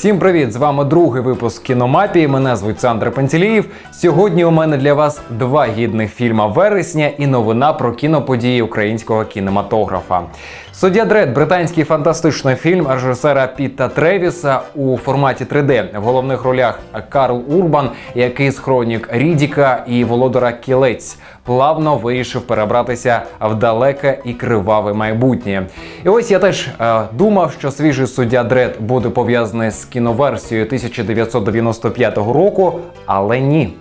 Всім привіт! З вами другий випуск кіномапії. Мене звуть Сандр Пантеліїв. Сьогодні у мене для вас два гідних фільма вересня і новина про кіноподії українського кінематографа. Суддя Дред британський фантастичний фільм режисера Піта Тревіса у форматі 3D. В головних ролях Карл Урбан, який з хронік Рідіка і Володара Кілець плавно вирішив перебратися в далеке і криваве майбутнє. І ось я теж е, думав, що свіжий суддя Дред буде пов'язаний з кіноверсією 1995 року, але ні.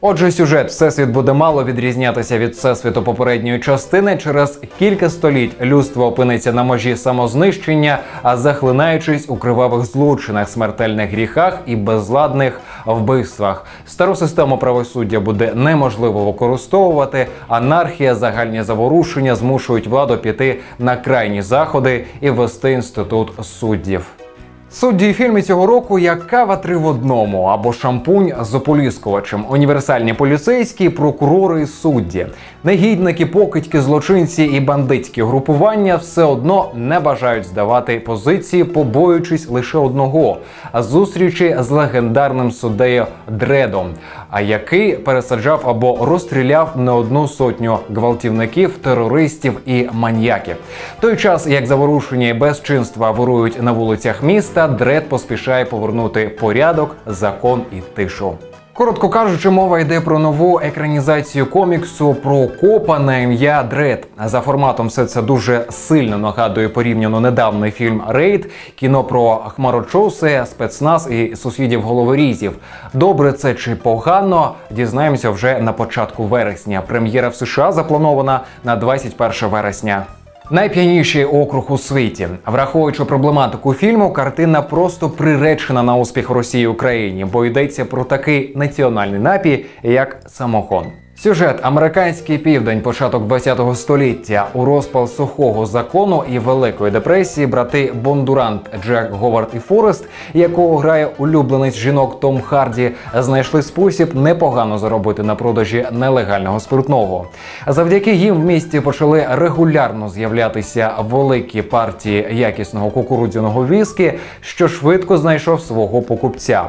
Отже, сюжет Всесвіт буде мало відрізнятися від всесвіту попередньої частини. Через кілька століть людство опиниться на межі самознищення, а захлинаючись у кривавих злочинах, смертельних гріхах і безладних вбивствах. Стару систему правосуддя буде неможливо використовувати. Анархія, загальні заворушення змушують владу піти на крайні заходи і ввести інститут суддів. Судді фільмі цього року як кава три в одному або шампунь з ополіскувачем, універсальні поліцейські, прокурори, судді, негідники, покидьки, злочинці і бандитські групування все одно не бажають здавати позиції, побоюючись лише одного зустрічі з легендарним суддею Дредом, а який пересаджав або розстріляв не одну сотню гвалтівників, терористів і маньяків. той час як заворушення і безчинства вирують на вулицях міста та Дред поспішає повернути порядок, закон і тишу. Коротко кажучи, мова йде про нову екранізацію коміксу про копа на ім'я Дред. За форматом все це дуже сильно нагадує порівняно недавній фільм Рейд, кіно про хмарочоси, спецназ і сусідів головорізів. Добре, це чи погано? Дізнаємося вже на початку вересня. Прем'єра в США запланована на 21 вересня. Найп'яніший округ у світі, враховуючи проблематику фільму, картина просто приречена на успіх Росії Україні, бо йдеться про такий національний напій, як самогон. Сюжет американський південь, початок 20-го століття у розпал сухого закону і великої депресії брати Бондурант Джек Говард і Форест, якого грає улюбленець жінок Том Харді, знайшли спосіб непогано заробити на продажі нелегального спиртного. Завдяки їм в місті почали регулярно з'являтися великі партії якісного кукурудзяного віскі, що швидко знайшов свого покупця.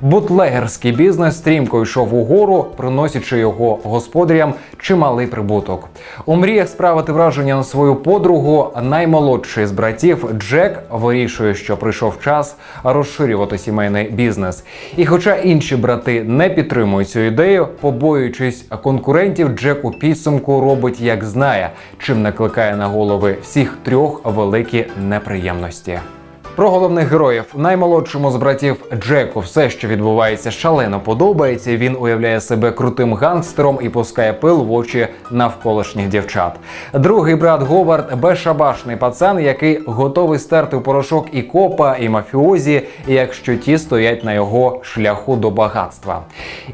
Бутлегерський бізнес стрімко йшов угору, приносячи його господарям чималий прибуток. У мріях справити враження на свою подругу наймолодший з братів Джек вирішує, що прийшов час розширювати сімейний бізнес. І, хоча інші брати не підтримують цю ідею, побоюючись конкурентів, Джек у підсумку робить як знає, чим накликає на голови всіх трьох великі неприємності. Про головних героїв наймолодшому з братів Джеку все, що відбувається, шалено подобається. Він уявляє себе крутим гангстером і пускає пил в очі навколишніх дівчат. Другий брат Говард безшабашний пацан, який готовий стерти в порошок і копа, і мафіозі, якщо ті стоять на його шляху до багатства.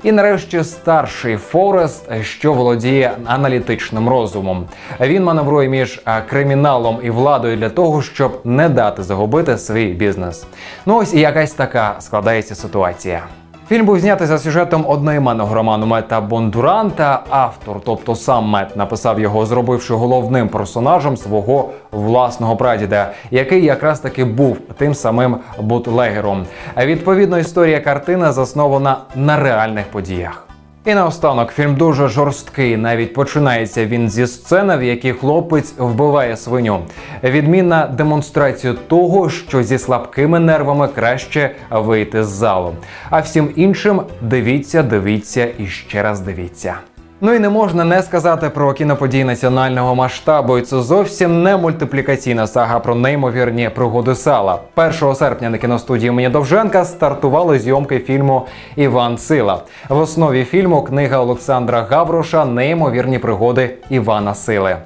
І нарешті старший Форест, що володіє аналітичним розумом. Він маневрує між криміналом і владою для того, щоб не дати загубити свій бізнес. Ну ось і якась така складається ситуація. Фільм був знятий за сюжетом одноіменного роману Мета Бондуранта. Автор, тобто сам Мет, написав його, зробивши головним персонажем свого власного прадіда, який якраз таки був тим самим бутлегером. Відповідно, історія картини заснована на реальних подіях. І наостанок фільм дуже жорсткий. Навіть починається він зі сцени, в якій хлопець вбиває свиню. Відмінна демонстрація того, що зі слабкими нервами краще вийти з залу. А всім іншим дивіться, дивіться і ще раз дивіться. Ну і не можна не сказати про кіноподії національного масштабу. І Це зовсім не мультиплікаційна сага про неймовірні пригоди сала. 1 серпня на кіностудії імені Довженка стартували зйомки фільму Іван Сила. В основі фільму книга Олександра Гавроша Неймовірні пригоди Івана Сили.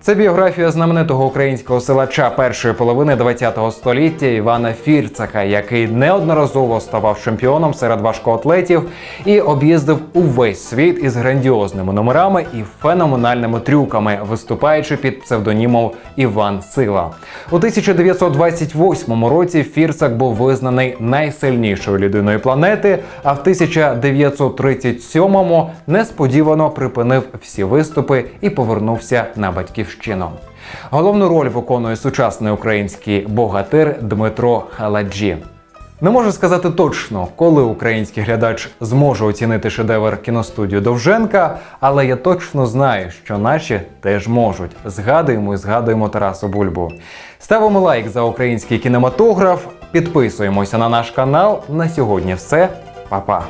Це біографія знаменитого українського силача першої половини ХХ століття Івана Фірцака, який неодноразово ставав чемпіоном серед важкоатлетів і об'їздив увесь світ із грандіозними номерами і феноменальними трюками, виступаючи під псевдонімом Іван Сила. У 1928 році Фірцак був визнаний найсильнішою людиною планети. А в 1937-му несподівано припинив всі виступи і повернувся на батьківщину. Батьківщину. Головну роль виконує сучасний український богатир Дмитро Халаджі. Не можу сказати точно, коли український глядач зможе оцінити шедевр кіностудію Довженка, але я точно знаю, що наші теж можуть. Згадуємо і згадуємо Тарасу Бульбу. Ставимо лайк за український кінематограф, підписуємося на наш канал. На сьогодні все. Па-па!